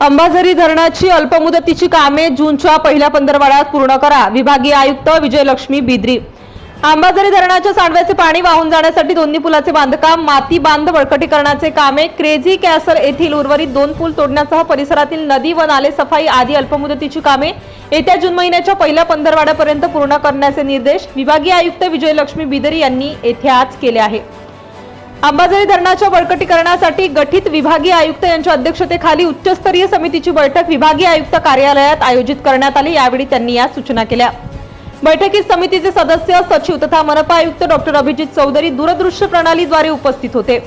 अंबाझरी धरणाची अल्पमुदतीची कामे जूनच्या पहिल्या पंधरवाड्यात पूर्ण करा विभागीय आयुक्त विजयलक्ष्मी बिद्री. अंबाझरी धरणाच्या सांडव्याचे पाणी वाहून जाण्यासाठी दोन्ही पुलाचे बांधकाम माती बांध बळकटीकरणाचे कामे क्रेझी कॅसल येथील उर्वरित दोन पूल तोडण्यासह परिसरातील नदी व नाले सफाई आदी अल्पमुदतीची कामे येत्या जून महिन्याच्या पहिल्या पंधरवाड्यापर्यंत पूर्ण करण्याचे निर्देश विभागीय आयुक्त विजयलक्ष्मी बिदरी यांनी येथे आज केले आहे. अंबाझरी धरणाच्या बळकटीकरणासाठी गठीत विभागीय आयुक्त यांच्या अध्यक्षतेखाली उच्चस्तरीय समितीची बैठक विभागीय आयुक्त कार्यालयात आयोजित करण्यात आली. यावेळी त्यांनी या सूचना केल्या. बैठकीत समितीचे सदस्य सचिव तथा मनपा आयुक्त डॉक्टर अभिजित चौधरी दूरदृश्य प्रणालीद्वारे उपस्थित होते.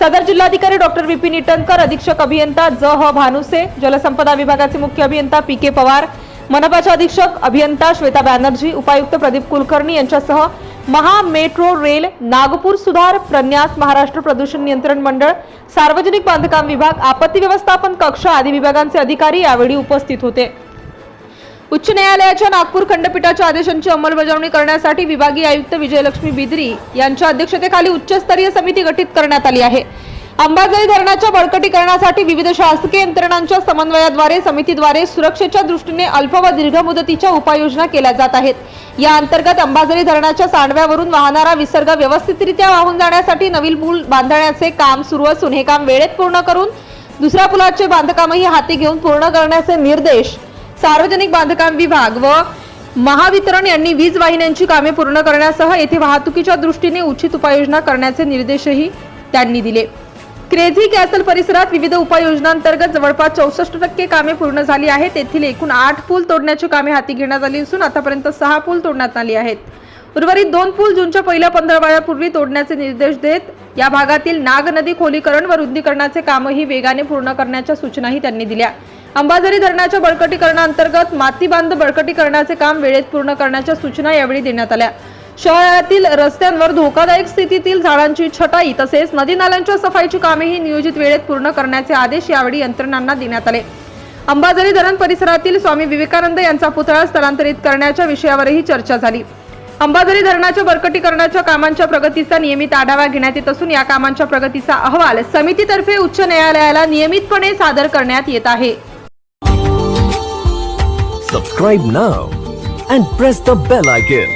सदर जिल्हाधिकारी डॉक्टर विपिन इटनकर अधीक्षक अभियंता ज. ह. भानुसे जलसंपदा विभागाचे मुख्य अभियंता पी. के. पवार मनपाचे अधीक्षक अभियंता श्वेता बॅनर्जी उपायुक्त प्रदीप कुलकर्णी यांच्यासह महा मेट्रो रेल नागपूर सुधार प्रन्यास महाराष्ट्र प्रदूषण नियंत्रण मंडळ सार्वजनिक बांधकाम विभाग आपत्ती व्यवस्थापन कक्ष आदी विभागांचे अधिकारी यावेळी उपस्थित होते. उच्च न्यायालयाच्या नागपूर खंडपीठाच्या आदेशांची अंमलबजावणी करण्यासाठी विभागीय आयुक्त विजयलक्ष्मी बिद्री यांच्या अध्यक्षतेखाली उच्चस्तरीय समिती गठीत करण्यात आली आहे. अंबाझरी धरणाच्या बळकटीकरणासाठी विविध शासकीय यंत्रणांच्या समन्वयाद्वारे समितीद्वारे सुरक्षेच्या दृष्टीने अल्प व दीर्घ मुदतीच्या उपाययोजना केल्या जात आहेत. या अंतर्गत अंबाझरी धरणाच्या सांडव्यावरून वाहणारा विसर्ग व्यवस्थितरित्या वाहून जाण्यासाठी नवीन पूल बांधण्याचे काम सुरू असून हे काम वेळेत पूर्ण करून दुसऱ्या पुलाचे बांधकामही हाती घेऊन पूर्ण करण्याचे निर्देश सार्वजनिक बांधकाम विभाग व महावितरण यांनी वीज वाहिन्यांची कामे पूर्ण करण्यासह येथे वाहतुकीच्या दृष्टीने उचित उपाययोजना करण्याचे निर्देशही त्यांनी दिले. क्रेझी कॅसल परिसरात विविध उपाययोजनांतर्गत जवळपास चौसष्ट टक्के कामे पूर्ण झाली आहेत. तेथील एकूण आठ पूल तोडण्याची कामे हाती घेण्यात आली असून आतापर्यंत सहा पूल तोडण्यात आली आहेत. उर्वरित दोन पूल जूनच्या पहिल्या पंधरवाड्यापूर्वी तोडण्याचे निर्देश देत या भागातील नाग नदी खोलीकरण व रुंदीकरणाचे कामही वेगाने पूर्ण करण्याच्या सूचनाही त्यांनी दिल्या. अंबाझरी धरणाच्या बळकटीकरणाअंतर्गत मातीबांध बळकटीकरणाचे काम वेळेत पूर्ण करण्याच्या सूचना यावेळी देण्यात आल्या. शहरातील रस्त्यांवर धोकादायक स्थितीतील झाडांची छटाई तसेच नदी नाल्यांच्या सफाईची कामेही नियोजित वेळेत पूर्ण करण्याचे आदेश यावेळी यंत्रणांना देण्यात आले. अंबाझरी धरण परिसरातील स्वामी विवेकानंद यांचा पुतळा स्थलांतरित करण्याच्या विषयावरही चर्चा झाली. अंबाझरी धरणाच्या बळकटीकरणाच्या कामांच्या प्रगतीचा नियमित आढावा घेण्यात येत असून या कामांच्या प्रगतीचा अहवाल समितीतर्फे उच्च न्यायालयाला नियमितपणे सादर करण्यात येत आहे. Subscribe now and press the bell icon